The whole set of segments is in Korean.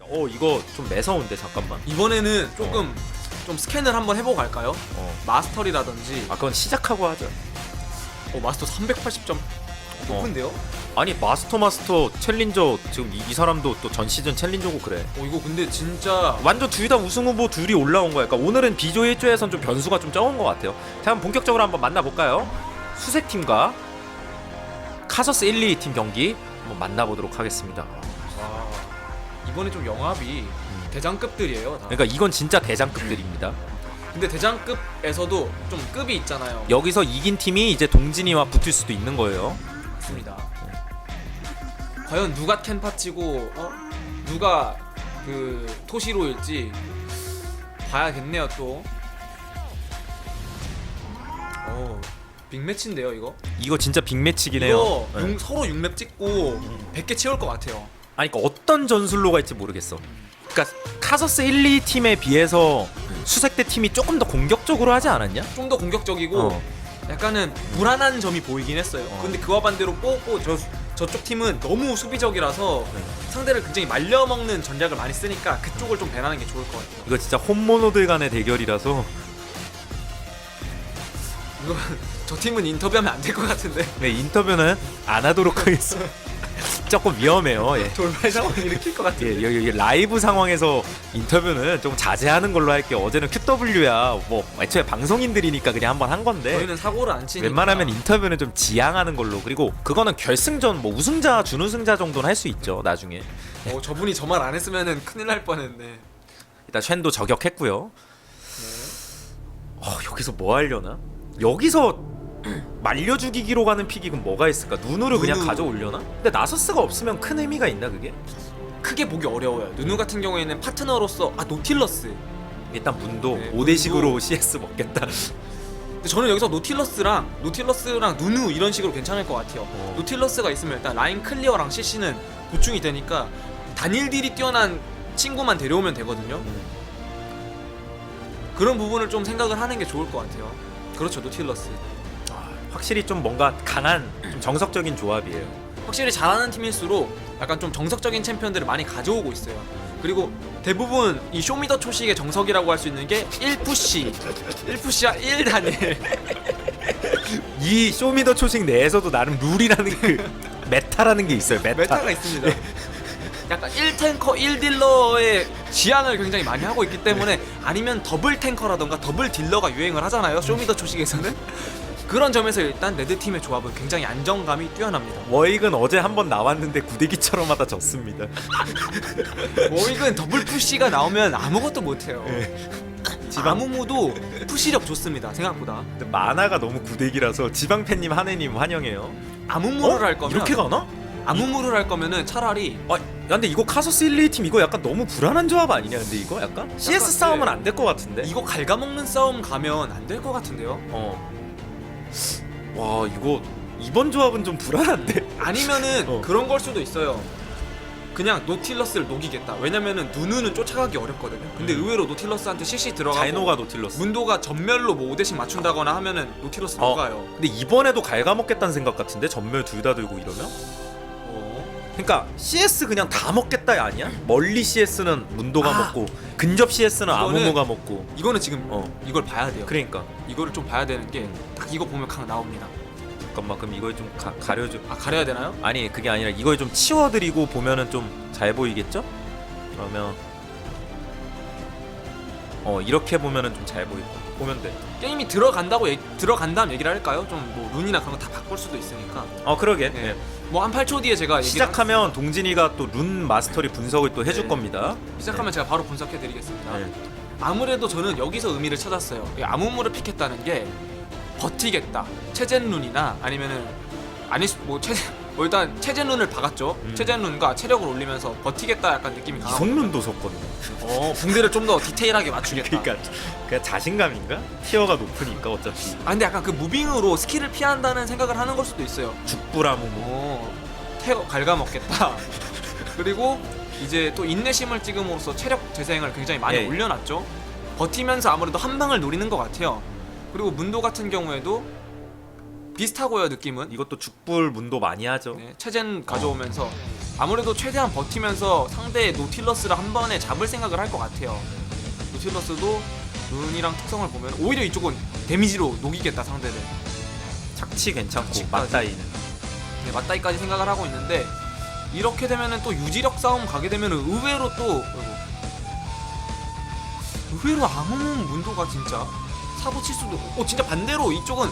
어 이거 좀 매서운데 잠깐만. 이번에는 조금 좀 스캔을 한번 해보고 갈까요? 어. 마스터리라든지 아 그건 시작하고 하자. 어, 마스터 380점 높은데요? 아니 마스터 마스터 챌린저 지금 이, 이 사람도 또 전 시즌 챌린저고 그래. 어 이거 근데 진짜 완전 둘 다 우승 후보 둘이 올라온 거야. 그러니까 오늘은 비조 1조에선 좀 변수가 좀 적은 것 같아요. 자, 그럼 본격적으로 한번 만나볼까요? 수색 팀과 카서스 1, 2팀 경기 한번 만나보도록 하겠습니다. 와, 이번에 좀 영합이 대장급들이에요. 다. 그러니까 이건 진짜 대장급들입니다. 근데 대장급에서도 좀 급이 있잖아요. 여기서 이긴 팀이 이제 동진이와 붙을 수도 있는 거예요. 맞습니다. 과연 누가 캔파 치고 어? 누가 그 토시로일지 봐야겠네요 또. 빅매치인데요 이거. 이거 진짜 빅매치긴 해요. 이거 네. 육- 서로 6렙 찍고 100개 채울 것 같아요. 아니 그러니까 어떤 전술로 갈지 모르겠어. 그러니까 카서스 1, 2 팀에 비해서 수색대 팀이 조금 더 공격적으로 하지 않았냐? 좀 더 공격적이고 어. 약간은 불안한 점이 보이긴 했어요. 어. 근데 그와 반대로 뽀뽀 저 저쪽 팀은 너무 수비적이라서 네. 상대를 굉장히 말려먹는 전략을 많이 쓰니까 그쪽을 좀 배나는 게 좋을 것 같아요. 이거 진짜 홈모노들 간의 대결이라서 이거 저 팀은 인터뷰하면 안 될 것 같은데 네, 인터뷰는 안 하도록 하겠습니다. 조금 위험해요. 예. 돌발 상황 일으킬 것 같은데. 예, 여기, 여기 라이브 상황에서 인터뷰는 좀 자제하는 걸로 할게요. 어제는 QW야. 뭐 애초에 방송인들이니까 그냥 한번 한 건데. 저희는 사고를 안 치니까. 웬만하면 인터뷰는 좀 지양하는 걸로. 그리고 그거는 결승전 뭐 우승자 준우승자 정도는 할 수 있죠. 나중에. 어, 저분이 저 말 안 했으면은 큰일 날 뻔했네. 일단 쉔도 저격했고요. 네. 어, 여기서 뭐 하려나? 여기서 말려 죽이기로 가는 픽이 그럼 뭐가 있을까? 눈으로 그냥 누누. 가져올려나? 근데 나서스가 없으면 큰 의미가 있나 그게? 크게 보기 어려워요. 누누 같은 경우에는 파트너로서 아 노틸러스. 일단 문도 네, 5대식으로 문도. CS 먹겠다. 근데 저는 여기서 노틸러스랑 노틸러스랑 누누 이런 식으로 괜찮을 것 같아요. 어. 노틸러스가 있으면 일단 라인 클리어랑 CC는 보충이 되니까 단일 딜이 뛰어난 친구만 데려오면 되거든요. 음. 그런 부분을 좀 생각을 하는 게 좋을 것 같아요. 그렇죠, 노틸러스. 아, 확실히 좀 뭔가 강한 좀 정석적인 조합이에요. 확실히 잘하는 팀일수록 약간 좀 정석적인 챔피언들을 많이 가져오고 있어요. 그리고 대부분 이 쇼미더 초식의 정석이라고 할 수 있는 게 1푸시, 1푸시와 1단일. 이 쇼미더 초식 내에서도 나름 룰이라는 그 메타라는 게 있어요. 메타. 메타가 있습니다. 약간 1탱커 1딜러의 지향을 굉장히 많이 하고 있기 때문에 아니면 더블 탱커라던가 더블 딜러가 유행을 하잖아요. 쇼미더 초식에서는 그런 점에서 일단 레드 팀의 조합은 굉장히 안정감이 뛰어납니다. 워익은 어제 한 번 나왔는데 구대기처럼 하다 졌습니다. 워익은 더블 푸시가 나오면 아무것도 못해요. 지방 아무무도 푸시력 좋습니다. 생각보다 근데 만화가 너무 구대기라서 지방 팬님 한해님 환영해요. 아무무를 할 거면 어? 이렇게 가나? 아무무를 할 거면은 차라리 아, 야, 근데 이거 카서스 1, 2팀 이거 약간 너무 불안한 조합 아니냐? 근데 이거 약간 CS 네. 싸움은 안 될 것 같은데. 이거 갉아먹는 싸움 가면 안 될 것 같은데요. 어. 와 이거 이번 조합은 좀 불안한데. 아니면은 어. 그런 걸 수도 있어요. 그냥 노틸러스를 녹이겠다. 왜냐면은 누누는 쫓아가기 어렵거든요. 근데 음. 의외로 노틸러스한테 CC 들어가고 자이노가 노틸러스. 문도가 전멸로 뭐 5대씩 맞춘다거나 하면은 노틸러스 어. 녹아요. 근데 이번에도 갉아먹겠다는 생각 같은데 전멸 둘 다 들고 이러면? 어. 그러니까 CS 그냥 다 먹겠다 아니야? 멀리 CS는 문도가 아. 먹고 근접 CS는 이거는- 아무무가 먹고. 이거는 지금 어. 이걸 봐야 돼요. 그러니까 이거를 좀 봐야 되는 게 딱 이거 보면 강 나옵니다. 잠깐만 그럼 이걸 좀 가, 가려줘. 아 가려야 되나요? 아니 그게 아니라 이걸 좀 치워드리고 보면은 좀 잘 보이겠죠? 그러면 어 이렇게 보면은 좀 잘 보이고 보면 돼. 게임이 들어간다고 얘기, 들어간다면 얘기를 할까요? 좀 뭐 룬이나 그런 거 다 바꿀 수도 있으니까. 어 그러게. 네. 예. 뭐 한 8초 뒤에 제가 얘기를 시작하면 동진이가 또 룬 마스터리 분석을 또 해줄 네. 겁니다. 하- 시작하면 제가 바로 분석해 드리겠습니다. 네. 아무래도 저는 여기서 의미를 찾았어요. 이 아무무를 픽했다는 게 버티겠다. 체젠룬이나 아니면은 아니 뭐 체제 뭐 일단 체젠룬을 박았죠. 음. 체젠룬과 체력을 올리면서 버티겠다 약간 느낌이 강하고. 이성룬도 섰거든요. 어 붕대를 좀 더 디테일하게 맞추겠다. 그러니까 그냥 자신감인가? 티어가 높으니까 어차피 아 근데 약간 그 무빙으로 스킬을 피한다는 생각을 하는 걸 수도 있어요. 죽부라무무. 어 태워 갉아먹겠다. 그리고 이제 또 인내심을 찍음으로써 체력 재생을 굉장히 많이 예. 올려놨죠. 버티면서 아무래도 한 방을 노리는 것 같아요. 그리고 문도 같은 경우에도 비슷하고요 느낌은. 이것도 죽불 문도 많이 하죠. 네, 체젠 가져오면서 아무래도 최대한 버티면서 상대의 노틸러스를 한 번에 잡을 생각을 할 것 같아요. 노틸러스도 눈이랑 특성을 보면 오히려 이쪽은 데미지로 녹이겠다 상대를. 착취 괜찮고 착취까지. 맞다이는. 네, 맞다이까지 생각을 하고 있는데 이렇게 되면은 또 유지력 싸움 가게 되면은 의외로 또. 의외로 아무무 문도가 진짜 사고 칠 수도. 어 진짜 반대로 이쪽은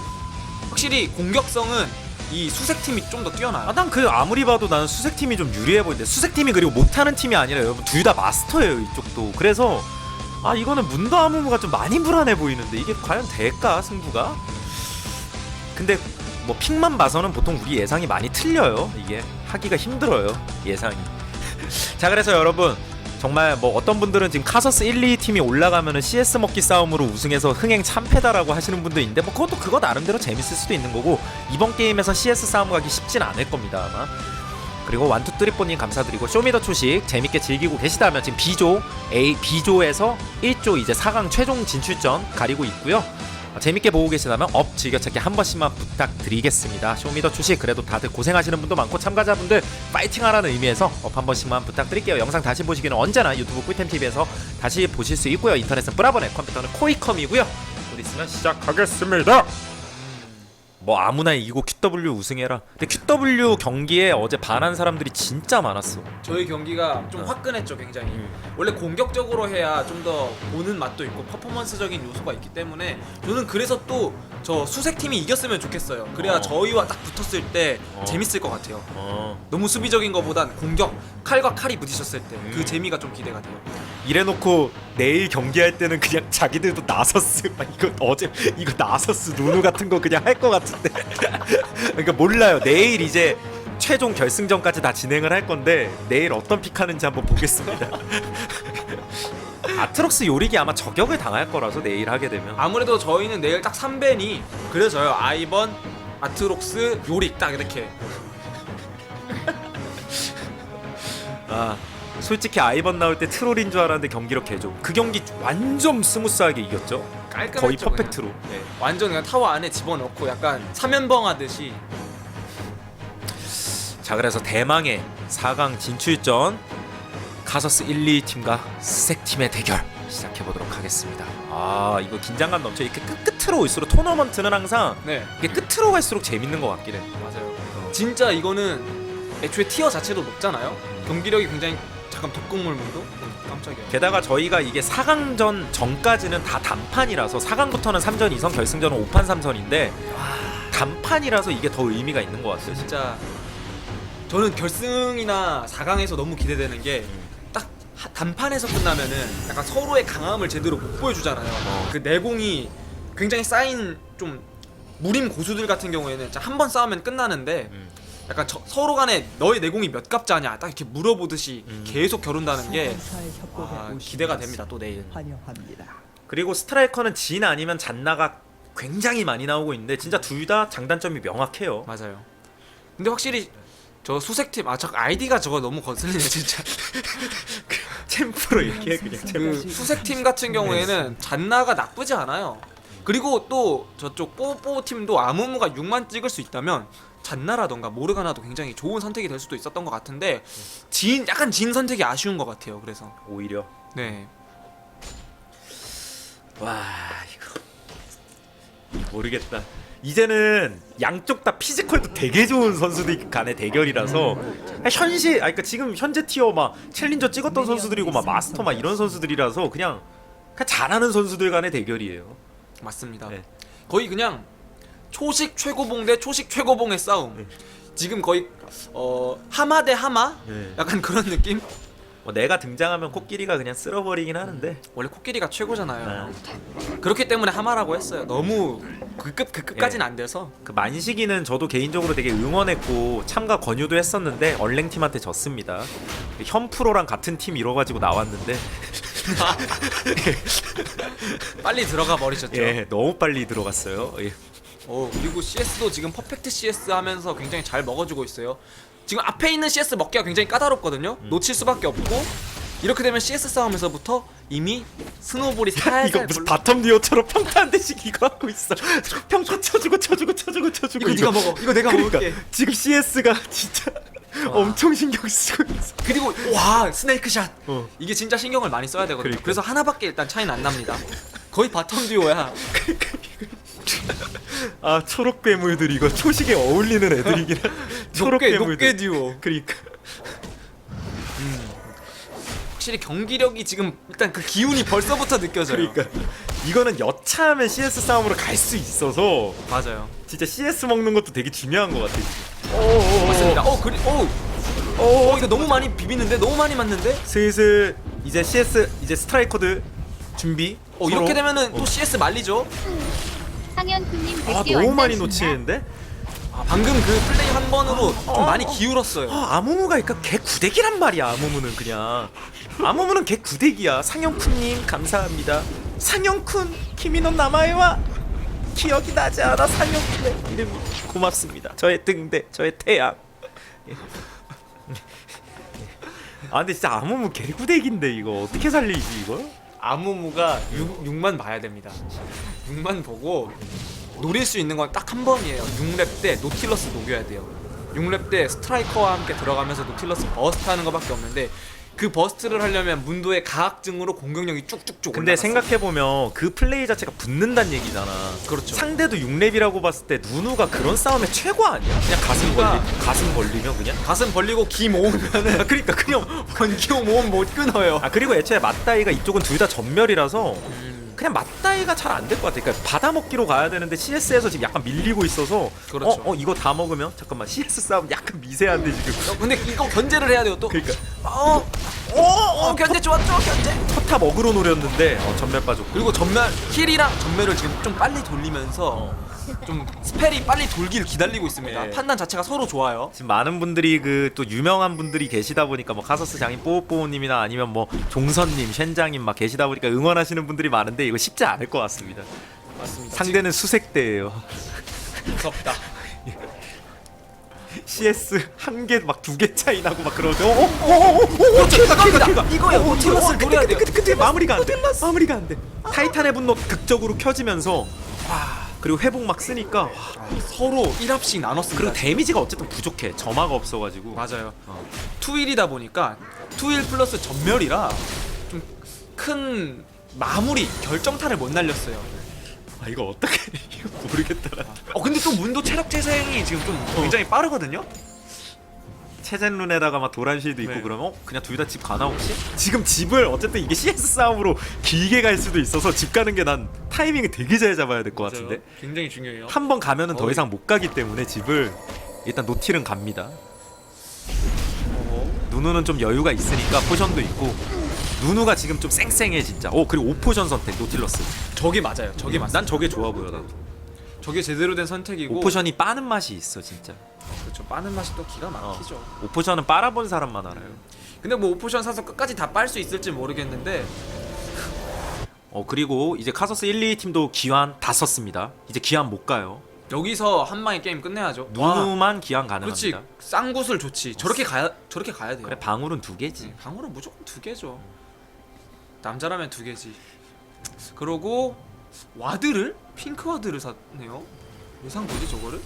확실히 공격성은 이 수색 팀이 좀 더 뛰어나요. 아, 난 그 아무리 봐도 나는 수색 팀이 좀 유리해 보이는데 수색 팀이 그리고 못하는 팀이 아니라 여러분 둘 다 마스터예요 이쪽도. 그래서 아 이거는 문도 아무무가 좀 많이 불안해 보이는데 이게 과연 될까 승부가? 근데 뭐 픽만 봐서는 보통 우리 예상이 많이 틀려요. 이게 하기가 힘들어요 예상이. 자 그래서 여러분 정말 뭐 어떤 분들은 지금 카서스 1, 2 팀이 올라가면은 CS 먹기 싸움으로 우승해서 흥행 참패다라고 하시는 분도 있는데 뭐 그것도 그거 나름대로 재밌을 수도 있는 거고 이번 게임에서 CS 싸움 가기 쉽진 않을 겁니다 아마. 그리고 완투뚜리뽀님 감사드리고 쇼미더 초식 재밌게 즐기고 계시다면 지금 B조 A B조에서 1조 이제 4강 최종 진출전 가리고 있고요. 아, 재밌게 보고 계시다면 업 즐겨찾기 한 번씩만 부탁드리겠습니다. 쇼미더 출시 그래도 다들 고생하시는 분도 많고 참가자분들 파이팅하라는 의미에서 업 한 번씩만 부탁드릴게요. 영상 다시 보시기는 언제나 유튜브 꿀템 TV에서 다시 보실 수 있고요. 인터넷은 브라보넷, 컴퓨터는 코이컴이고요. 곧 있으면 시작하겠습니다. 뭐 아무나 이기고 QW 우승해라. 근데 QW 경기에 어제 반한 사람들이 진짜 많았어. 저희 경기가 좀 어. 화끈했죠 굉장히 음. 원래 공격적으로 해야 좀 더 보는 맛도 있고 퍼포먼스적인 요소가 있기 때문에 저는 그래서 또 저 수색팀이 이겼으면 좋겠어요 그래야 어. 저희와 딱 붙었을 때 어. 재밌을 것 같아요 어. 너무 수비적인 것보단 공격 칼과 칼이 부딪혔을 때 그 음. 재미가 좀 기대가 돼요 이래놓고 내일 경기할 때는 그냥 자기들도 나서스 막 이거 어제 이거 나서스 누누 같은 거 그냥 할 것 같은데 그러니까 몰라요 내일 이제 최종 결승전까지 다 진행을 할 건데 내일 어떤 픽 하는지 한번 보겠습니다 아트록스 요릭이 아마 저격을 당할 거라서 내일 하게 되면. 아무래도 저희는 내일 딱 3벤이 그래서요. 아이번 아트록스 요릭 딱 이렇게. 아 솔직히 아이번 나올 때 트롤인 줄 알았는데 경기력 개죠 그 경기 완전 스무스하게 이겼죠? 깔끔했죠 거의 그냥. 퍼펙트로. 네, 완전 그냥 타워 안에 집어넣고 약간 사면봉 하듯이. 자 그래서 대망의 4강 진출전 카서스 1, 2 팀과 스색 팀의 대결 시작해 보도록 하겠습니다. 아 이거 긴장감 넘쳐 이렇게 끝 끝으로 올수록 토너먼트는 항상 네 이게 끝으로 갈수록 재밌는 것 같긴 해. 맞아요 진짜 이거는 애초에 티어 자체도 높잖아요 경기력이 굉장히 잠깐 독극물 문도 깜짝이야 게다가 저희가 이게 4강전 전까지는 다 단판이라서 4강부터는 3전 2선 결승전은 5판 3선인데 단판이라서 이게 더 의미가 있는 것 같아요. 진짜. 진짜 저는 결승이나 4강에서 너무 기대되는 게 딱 단판에서 끝나면은 약간 서로의 강함을 제대로 못 보여주잖아요. 어. 그 내공이 굉장히 쌓인 좀 무림 고수들 같은 경우에는 한 번 싸우면 끝나는데 음. 약간 저- 서로 간에 너의 내공이 몇 갑자냐 딱 이렇게 물어보듯이 음. 계속 겨룬다는 게 아, 기대가 됩니다 또 내일. 환영합니다. 그리고 스트라이커는 진 아니면 잔나가 굉장히 많이 나오고 있는데 진짜 둘 다 장단점이 명확해요. 맞아요. 근데 확실히 저 수색팀 아 저 아이디가 저거 너무 거슬리네 진짜. 챔프로 이렇게 해, 그냥 챔프. 그 수색팀 같은 경우에는 잔나가 나쁘지 않아요. 그리고 또 저쪽 뽀뽀 팀도 아무무가 6만 찍을 수 있다면 잔나라던가 모르가나도 굉장히 좋은 선택이 될 수도 있었던 것 같은데 진 약간 진 선택이 아쉬운 것 같아요. 그래서 오히려 네 와 이거 모르겠다. 이제는 양쪽 다 피지컬도 되게 좋은 선수들 간의 대결이라서 현실, 아니 그러니까 지금 현재 티어 막 챌린저 찍었던 선수들이고 막 마스터 막 이런 선수들이라서 그냥 그냥 잘하는 선수들 간의 대결이에요. 맞습니다. 네. 거의 그냥 초식 최고봉 대 초식 최고봉의 싸움. 네. 지금 거의 어 하마 대 하마 네. 약간 그런 느낌. 뭐 내가 등장하면 코끼리가 그냥 쓸어버리긴 하는데 원래 코끼리가 최고잖아요. 네. 그렇기 때문에 하마라고 했어요. 너무 그급 그 급까지는 안 돼서. 그 만식이는 저도 개인적으로 되게 응원했고 참가 권유도 했었는데 얼랭 팀한테 졌습니다. 현 프로랑 같은 팀 이뤄가지고 나왔는데 빨리 들어가 버리셨죠. 예 너무 빨리 들어갔어요. 예. 어, 그리고 CS도 지금 퍼펙트 CS 하면서 굉장히 잘 먹어주고 있어요. 지금 앞에 있는 CS 먹기가 굉장히 까다롭거든요. 음. 놓칠 수밖에 없고 이렇게 되면 CS 싸움에서부터 이미 스노볼이 살살 이거 무슨 바텀 듀오처럼 평타 한 대씩 이거 하고 있어. 평타 쳐주고 쳐주고 쳐주고 쳐주고. 이거 네가 먹어. 이거 내가 그러니까 먹을게. 지금 CS가 진짜 엄청 신경 쓰고 있어. 그리고 와 스네이크 샷 어. 이게 진짜 신경을 많이 써야 되거든요 그러니까. 그래서 하나밖에 일단 차이는 안 납니다 거의 바텀 듀오야 아 초록 괴물들 이거 초식에 어울리는 애들이긴 한. 초록 녹괴 괴물들. 녹괴 듀오 그러니까. 확실히 경기력이 지금 일단 그 기운이 벌써부터 느껴져요 그러니까 이거는 여차하면 CS 싸움으로 갈 수 있어서 맞아요 진짜 CS 먹는 것도 되게 중요한 것 같아. 맞습니다 어 그리 어, 어 이거 너무 많이 비비는데 너무 많이 맞는데 슬슬 이제 CS 이제 스트라이커드 준비. 어. 이렇게 되면은 어. 또 CS 말리죠 상현쿠님 아 100개 너무 많이 놓치는데? 아, 방금 그 플레이 한 번으로 좀 많이 기울었어요. 아 아무무가 그러니까 개 구대기란 말이야 아무무는 그냥. 아무무는 개 구대기야. 상영쿤님 감사합니다. 상영쿤 키미노 나마에와. 기억이 나지 않아 상영쿤의 이름이. 고맙습니다. 저의 등대 저의 태양. 예. 아 근데 진짜 아무무 개 구대기인데 이거 어떻게 살리지 이거? 아무무가 6, 6만 봐야 됩니다 6만 보고 노릴 수 있는 건 딱 한 번이에요 6렙 때 노틸러스 녹여야 돼요 6렙 때 스트라이커와 함께 들어가면서 노틸러스 버스트 하는 것밖에 없는데 그 버스트를 하려면 문도의 가학증으로 공격력이 쭉쭉쭉 근데 올라갔어요. 생각해보면 그 플레이 자체가 붙는다는 얘기잖아 그렇죠. 상대도 6렙이라고 봤을 때 누누가 그런 싸움의 최고 아니야? 그냥 가슴 그러니까- 벌리 가슴 벌리면 그냥? 가슴 벌리고 기 모으면은 아, 그러니까 그냥 원기호 모으면 못 끊어요 아 그리고 애초에 맞다이가 이쪽은 둘 다 전멸이라서 음, 그냥 맞다이가 잘 안 될 것 같아. 그러니까 받아 먹기로 가야 되는데 CS에서 지금 약간 밀리고 있어서 그렇죠. 어, 어 이거 다 먹으면 잠깐만 CS 싸움 약간 미세한데 지금. 어, 근데 이거 견제를 해야 돼요 또 그러니까 어, 어, 어, 견제 좋았죠 견제 첫탑 어그로 노렸는데 어, 전멸 빠졌고. 그리고 전멸 힐이랑 전멸을 지금 좀 빨리 돌리면서 좀 스펠이 빨리 돌길 기다리고 있습니다 네. 판단 자체가 서로 좋아요 지금 많은 분들이 그 또 유명한 분들이 계시다 보니까 뭐 카서스 장인 뽀뽀님이나 아니면 뭐 종선님, 쉔장님 막 계시다 보니까 응원하시는 분들이 많은데 이거 쉽지 않을 것 같습니다. 맞습니다 상대는 수색대예요. 무섭다 CS 한 개 막 두 개 차이 나고 막 그러죠. 어, 어, 어, 어, 어, 그렇죠, 킬가, 킬가, 킬가. 이거예요. 어, 어, 노틸러스를 어, 노려야 돼요. 근데, 마무리가 안 돼. 마무리가 안 돼. 타이탄의 분노 극적으로 켜지면서 와 그리고 회복 막 쓰니까 와, 서로 1합씩 나눴습니다 그리고 데미지가 어쨌든 부족해. 점화가 없어가지고. 맞아요 어. 투일이다 보니까 투일 플러스 전멸이라 좀 큰 마무리 결정타를 못 날렸어요 아 이거 어떻게 이거 모르겠더라. 어 근데 또 문도 체력 재생이 지금 좀 굉장히 빠르거든요 체젠 룬에다가 막 도란실도 있고 네. 그러면 어? 그냥 둘 다 집 가나 혹시? 지금 집을 어쨌든 이게 CS 싸움으로 길게 갈 수도 있어서 집 가는 게 난 타이밍을 되게 잘 잡아야 될 것 같은데 굉장히 중요해요 한 번 가면은 더 어이. 이상 못 가기 때문에 집을 일단 노틸은 갑니다. 누누는 좀 여유가 있으니까 포션도 있고 누누가 지금 좀 쌩쌩해 진짜. 오 그리고 5포션 선택 노틸러스. 저게 맞아요 저게 맞습니다 난 저게 좋아 보여 나도. 저게 제대로 된 선택이고 5포션이 빠는 맛이 있어 진짜. 그렇죠 빠는 맛이 또 기가 막히죠 5포션은 빨아본 사람만 알아요. 근데 뭐 오포션 사서 끝까지 다 빨 수 있을지 모르겠는데 어 그리고 이제 카서스 1, 2 팀도 기환 다 썼습니다. 이제 기환 못 가요. 여기서 한 방에 게임 끝내야죠 와, 누누만 그렇지 가능합니다. 쌍구슬 좋지 저렇게 가야 저렇게 가야 돼요 그래 방울은 두 개지. 네, 방울은 무조건 두 개죠. 남자라면 두 개지. 그러고 와드를 핑크 와드를 샀네요. 예상 뭐지 저거를?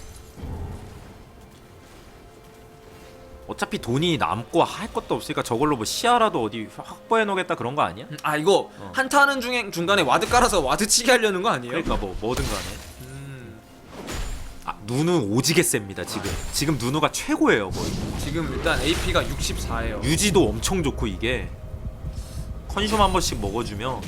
어차피 돈이 남고 할 것도 없으니까 저걸로 뭐 시야라도 어디 확보해 놓겠다 그런 거 아니야? 음, 아 이거 어. 한타하는 중에 중간에 와드 깔아서 와드 치게 하려는 거 아니에요? 그러니까 뭐 뭐든 간에. 음, 아 누누 오지게 셉니다 지금. 지금 누누가 최고예요 거의. 지금 일단 AP가 64예요. 유지도 엄청 좋고 이게 컨슘 한 번씩 먹어주면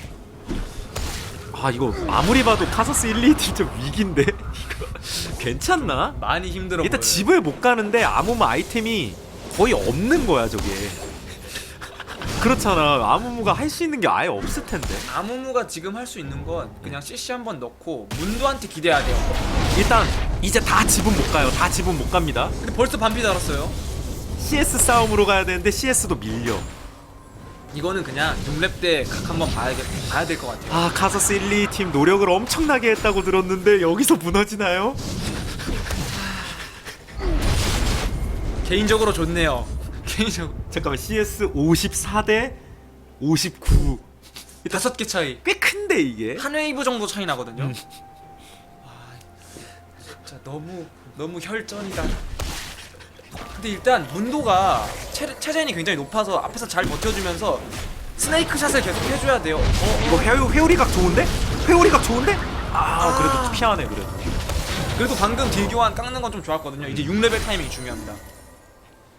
아 이거 아무리 봐도 카서스 1, 2팀좀 위기인데 이거 괜찮나? 많이 힘들어 일단 보여요. 집을 못 가는데 아무무 아이템이 거의 없는 거야 저게 그렇잖아 아무무가 할 수 있는 게 아예 없을 텐데 아무무가 지금 할 수 있는 건 그냥 CC 한 번 넣고 문도한테 기대해야 돼요. 일단 이제 다 집은 못 가요 다 집은 못 갑니다 근데 벌써 반피 달았어요. CS 싸움으로 가야 되는데 CS도 밀려 이거는 그냥 6렙 때 각 한번 봐야겠 봐야 될 것 같아요. 아 카서스 1, 2팀 노력을 엄청나게 했다고 들었는데 여기서 무너지나요? 개인적으로 좋네요. 개인적으로 잠깐만 CS 54대 59. 다섯 개 차이. 꽤 큰데 이게. 한 웨이브 정도 차이 나거든요. 음. 와, 진짜 너무 너무 혈전이다. 근데 일단 문도가 체, 체젠이 굉장히 높아서 앞에서 잘 버텨주면서 스네이크 샷을 계속 해줘야 돼요. 어, 이거 회오, 회오리각 좋은데? 회오리각 좋은데? 아, 아. 그래도 피하네 그래도. 그래도 방금 딜 교환 깎는 건 좀 좋았거든요. 이제 6레벨 타이밍이 중요합니다.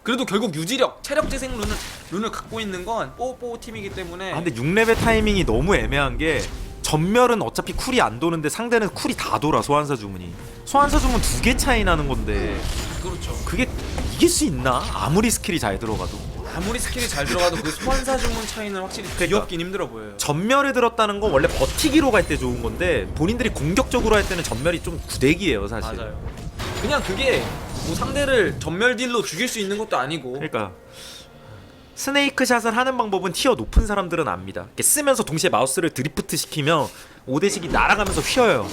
그래도 결국 유지력, 체력 재생 룬을 룬을 갖고 있는 건 뽀뽀 팀이기 때문에 아 근데 6레벨 타이밍이 너무 애매한 게 전멸은 어차피 쿨이 안 도는데 상대는 쿨이 다 돌아 소환사 주문이. 소환사 주문 두 개 차이 나는 건데 그렇죠. 그게 이길 수 있나? 아무리 스킬이 잘 들어가도. 아무리 스킬이 잘 들어가도 그 소환사 주문 차이는 확실히 그러니까. 귀엽긴 힘들어 보여요. 전멸에 들었다는 건 원래 버티기로 갈 때 좋은 건데 본인들이 공격적으로 할 때는 전멸이 좀 구대기예요 사실. 맞아요. 그냥 그게 뭐 상대를 전멸 딜로 죽일 수 있는 것도 아니고 그러니까 스네이크 샷을 하는 방법은 티어 높은 사람들은 압니다. 이렇게 쓰면서 동시에 마우스를 드리프트 시키면 오대식이 날아가면서 휘어요.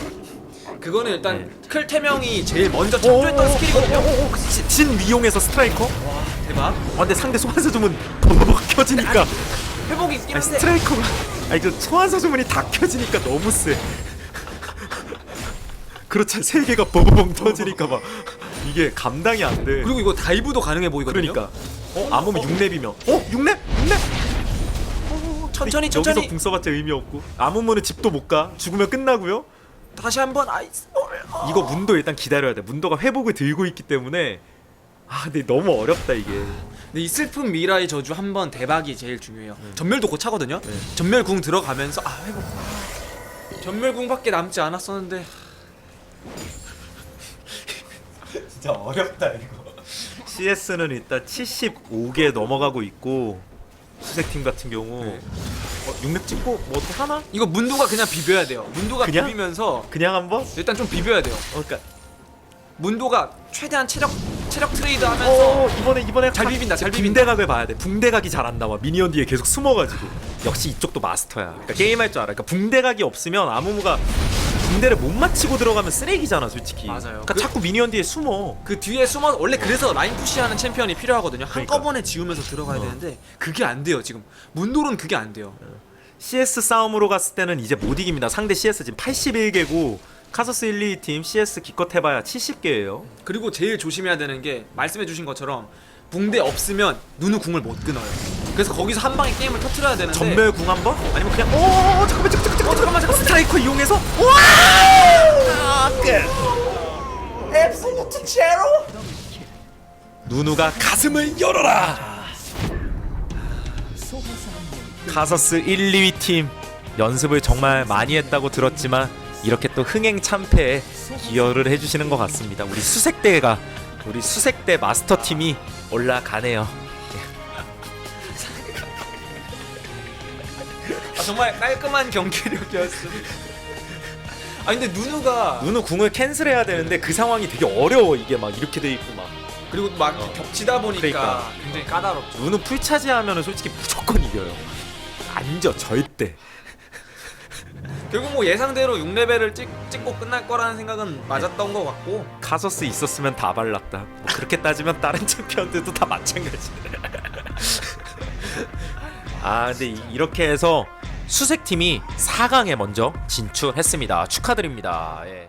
그거는 일단 네. 클태명이 제일 먼저 창조했던 스킬이거든요. 진, 진 위용에서 스트라이커? 와 대박. 아, 근데 상대 소환사 주문 버벅 켜지니까 회복이 있긴 아니, 한데 스트라이커가 아니 그 소환사 주문이 다 켜지니까 너무 세. 그렇죠 세 개가 버벅 터지니까 막 이게 감당이 안 돼. 그리고 이거 다이브도 가능해 보이거든요. 그러니까 어 아무면 6렙이면 어 6렙 6렙 천천히 여기서 천천히 궁 써봤자 의미 없고 아무면은 집도 못 가 죽으면 끝나고요. 다시 한번 아이스. 이거 문도 일단 기다려야 돼. 문도가 회복을 들고 있기 때문에 아 근데 너무 어렵다 이게. 근데 이 슬픈 미라의 저주 한 번 대박이 제일 중요해요. 네. 전멸도 고차거든요. 전멸 궁 들어가면서 아 회복. 전멸 궁밖에 남지 않았었는데 진짜 어렵다 이거. CS는 일단 75개 넘어가고 있고 수색팀 같은 경우 네. 어, 6렙 찍고 뭐 어떻게 하나? 이거 문도가 그냥 비벼야 돼요. 문도가 그냥? 비비면서 그냥 한번? 일단 좀 비벼야 돼요. 어, 그러니까 문도가 최대한 체력 체력 트레이드 하면서 어 이번에 이번에 잘 비빈다, 잘 비빈다. 붕대각을 봐야 돼. 붕대각이 잘 안 나와. 미니언 뒤에 계속 숨어가지고. 역시 이쪽도 마스터야. 그러니까 게임할 줄 알아. 그러니까 붕대각이 없으면 아무무가 붕대를 못 맞히고 들어가면 쓰레기잖아, 솔직히. 맞아요. 그러니까 그- 자꾸 미니언 뒤에 숨어. 그 뒤에 숨어 원래 그래서 라인 푸시하는 챔피언이 필요하거든요. 그러니까. 한꺼번에 지우면서 들어가야 어. 되는데 그게 안 돼요 지금. 문도는 그게 안 돼요. CS 싸움으로 갔을 때는 이제 못 이깁니다. 상대 CS 지금 81개고 카서스 1, 2팀 CS 기껏 해봐야 70개예요. 그리고 제일 조심해야 되는 게 말씀해주신 것처럼 붕대 없으면 누누 궁을 못 끊어요. 그래서 거기서 한 방에 게임을 터트려야 되는데 전멸 궁 한 번? 아니면 그냥 오 잠깐만 잠깐만 잠깐만 잠깐만 잠깐만 스트라이커 이용해서 와! 아, 끝. 앱솔루트 제로. 누누가 가슴을 열어라. 카서스 1, 2위 팀 연습을 정말 많이 했다고 들었지만 이렇게 또 흥행 참패에 기여를 해주시는 것 같습니다. 우리 수색대가 우리 수색대 마스터 팀이 올라가네요. 아, 정말 깔끔한 경기력이었어. 아 근데 누누가 누누 궁을 캔슬해야 되는데 그 상황이 되게 어려워 이게 막 이렇게 돼 있고 막 그리고 막 겹치다 보니까 그러니까. 굉장히 까다롭죠. 누누 풀 차지하면은 솔직히 무조건 이겨요. 안 져 절대. 결국 뭐 예상대로 6레벨을 찍, 찍고 끝날 거라는 생각은 맞았던 것 같고 카서스 있었으면 다 발랐다. 뭐 그렇게 따지면 다른 챔피언들도 다 마찬가지. 아 근데 이- 이렇게 해서 수색 팀이 4강에 먼저 진출했습니다. 축하드립니다. 예.